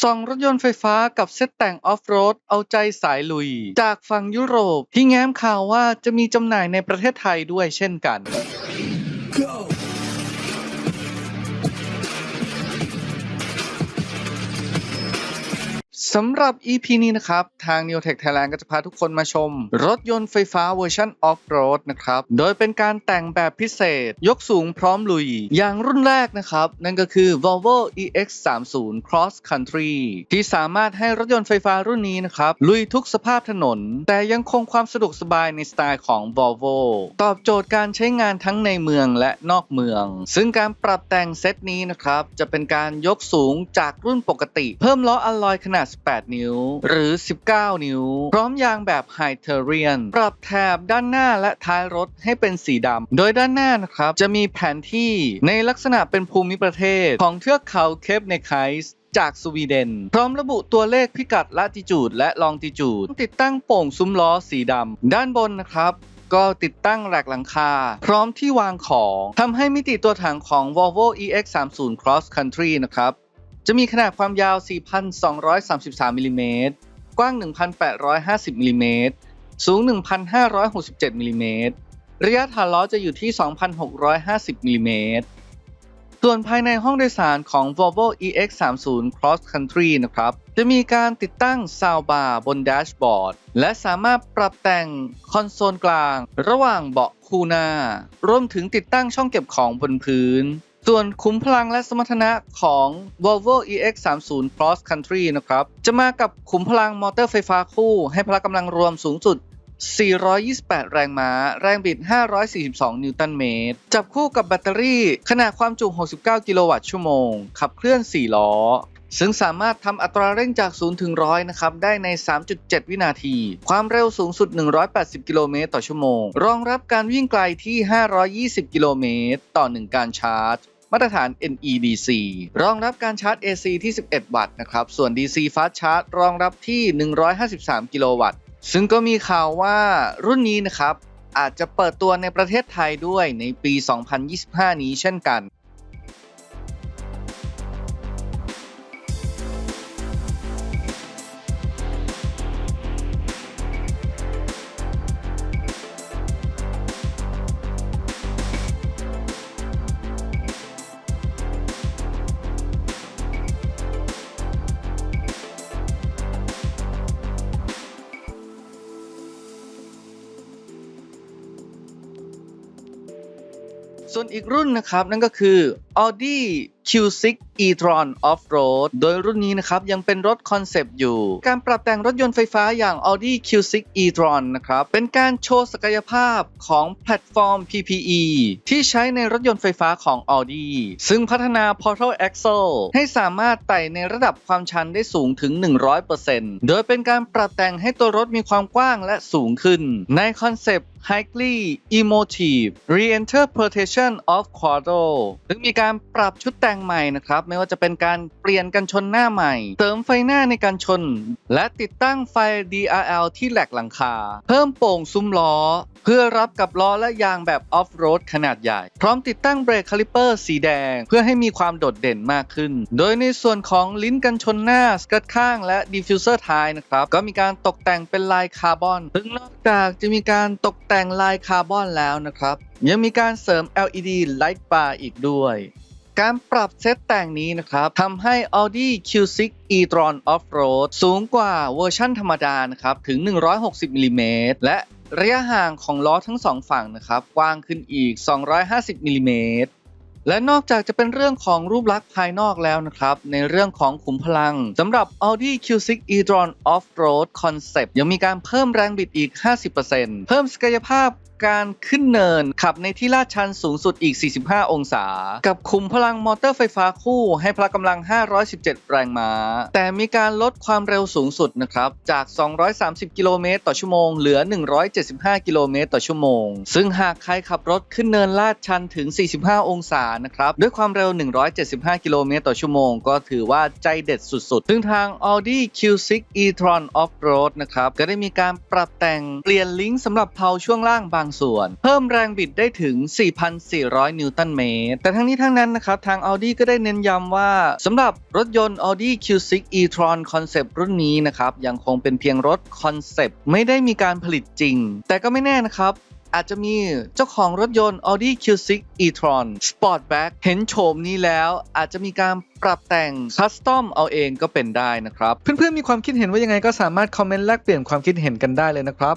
ส่องรถยนต์ไฟฟ้ากับเซตแต่งออฟโรดเอาใจสายลุย จากฝั่งยุโรปที่แง้มข่าวว่าจะมีจำหน่ายในประเทศไทยด้วยเช่นกัน สำหรับ EP นี้นะครับ ทาง n e o t e c h Thailand ก็จะพาทุกคนมาชม รถยนต์ไฟฟ้าเวอร์ชัน Off-Road นะครับ โดยเป็นการแต่งแบบพิเศษ ยกสูงพร้อมลุย อย่างรุ่นแรกนะครับ นั่นก็คือ Volvo EX30 Cross Country ที่สามารถให้รถยนต์ไฟฟ้ารุ่นนี้นะครับ ลุยทุกสภาพถนน แต่ยังคงความสะดวกสบายในสไตล์ของ Volvo ตอบโจทย์การใช้งานทั้งในเมืองและนอกเมือง ซึ่งการปรับแต่งเซตนี้นะครับจะเป็นการยกสูงจากรุ่นปกติ เพิ่มล้ออะลอยขนาด18 นิ้ว หรือ 19 นิ้ว พร้อมยางแบบ High t e r r i a n ปรับแถบด้านหน้าและท้ายรถให้เป็นสีดำ โดยด้านหน้านะครับจะมีแผนที่ในลักษณะเป็นภูมิประเทศของเทือกเขาเคปเนไคส์จากสวีเดน พร้อมระบุตัวเลขพิกัดละติจูดและลองติจูด ติดตั้งโป่งซุ้มล้อสีดำ ด้านบนนะครับ ก็ติดตั้งแหลกหลังคา พร้อมที่วางของทำให้มิติตัวถังของ Volvo EX30 Cross Country นะครับ จะมีขนาดความยาว 4,233 มิลลิเมตร กว้าง 1,850 มิลลิเมตร สูง 1,567 มิลลิเมตร ระยะฐานล้อจะอยู่ที่ 2,650 มิลลิเมตร ส่วนภายในห้องโดยสารของ Volvo EX30 Cross Country นะครับ จะมีการติดตั้งซาวบาร์บนแดชบอร์ด และสามารถปรับแต่งคอนโซลกลาง ระหว่างเบาะคู่หน้ารวมถึงติดตั้งช่องเก็บของบนพื้น ส่วนคุ้มพลังและสมรรถนะของ Volvo EX30 Cross Country นะครับ จะมากับขุมพลังมอเตอร์ไฟฟ้าคู่ ให้พละกำลังรวมสูงสุด 428 แรงม้า แรงบิด 542 นิวตันเมตร จับคู่กับแบตเตอรี่ขนาดความจุ 69 กิโลวัตต์ชั่วโมง ขับเคลื่อน 4 ล้อ ซึ่งสามารถทำอัตราเร่งจาก 0 ถึง 100 นะครับ ได้ใน 3.7 วินาที ความเร็วสูงสุด 180 กิโลเมตรต่อชั่วโมง รองรับการวิ่งไกลที่ 520 กิโลเมตร ต่อ 1 การชาร์จ มาตรฐาน NEDC รองรับการชาร์จ AC ที่ 11 วัตต์นะครับ ส่วน DC Fast Charge รองรับที่ 153 กิโลวัตต์ ซึ่งก็มีข่าวว่ารุ่นนี้นะครับอาจจะเปิดตัวในประเทศไทยด้วยในปี 2025 นี้เช่นกัน ส่วนอีกรุ่นนะครับนั่นก็คือ Audi Q6 e-tron Off-road โดยรุ่นนี้นะครับยังเป็นรถคอนเซปต์อยู่ การปรับแต่งรถยนต์ไฟฟ้าอย่าง Audi Q6 e-tron นะครับเป็นการโชว์ศักยภาพของแพลตฟอร์ม PPE ที่ใช้ในรถยนต์ไฟฟ้าของ Audi ซึ่งพัฒนา Portal Axle ให้สามารถไต่ในระดับความชันได้สูงถึง 100%โดยเป็นการปรับแต่งให้ตัวรถมีความกว้างและสูงขึ้น ในคอนเซปต์ Highly Emotive Reinterpretation of Quadro ซึ่งมีการปรับชุดแต่งใหม่นะครับ ไม่ว่าจะเป็นการเปลี่ยนกันชนหน้าใหม่ เติมไฟหน้าในการชน และติดตั้งไฟ DRL ที่แหลกหลังคา เพิ่มโป่งซุ้มล้อ เพื่อรับกับล้อและยางแบบออฟโรดขนาดใหญ่ พร้อมติดตั้งเบรกคาลิเปอร์สีแดง เพื่อให้มีความโดดเด่นมากขึ้น โดยในส่วนของลิ้นกันชนหน้าสกิร์ตข้างและดิฟฟิวเซอร์ท้ายนะครับก็มีการตกแต่งเป็นลายคาร์บอนซึ่งนอกจากจะมีการตกแต่งลายคาร์บอนแล้วนะครับยังมีการเสริม LED Light Bar อีกด้วย การปรับเซตแต่งนี้นะครับทำให้ Audi Q6 e-tron Off-road สูงกว่าเวอร์ชั่นธรรมดานะครับถึง 160มิลลิเมตรและระยะห่างของล้อทั้งสองฝั่งนะครับกว้างขึ้นอีก 250มิลลิเมตรและนอกจากจะเป็นเรื่องของรูปลักษณ์ภายนอกแล้วนะครับ ในเรื่องของขุมพลังสำหรับ Audi Q6 e-tron Off-road Concept ยังมีการเพิ่มแรงบิดอีก 50%เพิ่มศักยภาพ การขึ้นเนิน ขับในที่ลาดชันสูงสุดอีก 45 องศา กับขุมพลังมอเตอร์ไฟฟ้าคู่ให้พละกำลัง 517 แรงม้า แต่มีการลดความเร็วสูงสุดนะครับ จาก 230 กิโลเมตรต่อชั่วโมง เหลือ 175 กิโลเมตรต่อชั่วโมง ซึ่งหากใครขับรถขึ้นเนินลาดชันถึง 45 องศานะครับด้วยความเร็ว 175 กิโลเมตรต่อชั่วโมง ก็ถือว่าใจเด็ดสุดๆ ซึ่งทาง Audi Q6 e-tron Off-road นะครับก็ได้มีการปรับแต่งเปลี่ยนลิงก์สำหรับเพลาช่วงล่างบางส่วน เพิ่มแรงบิดได้ถึง 4,400 นิวตันเมตร แต่ทั้งนี้ทั้งนั้นนะครับ ทาง Audi ก็ได้เน้นย้ำว่าสำหรับรถยนต์ Audi Q6 e-tron Concept รุ่นนี้นะครับ ยังคงเป็นเพียงรถคอนเซปต์ไม่ได้มีการผลิตจริง แต่ก็ไม่แน่นะครับอาจจะมีเจ้าของรถยนต์ Audi Q6 e-tron Sportback เห็นโฉมนี้แล้ว อาจจะมีการปรับแต่งคัสตอมเอาเองก็เป็นได้นะครับ เพื่อนๆมีความคิดเห็นว่ายังไงก็สามารถคอมเมนต์แลกเปลี่ยนความคิดเห็นกันได้เลยนะครับ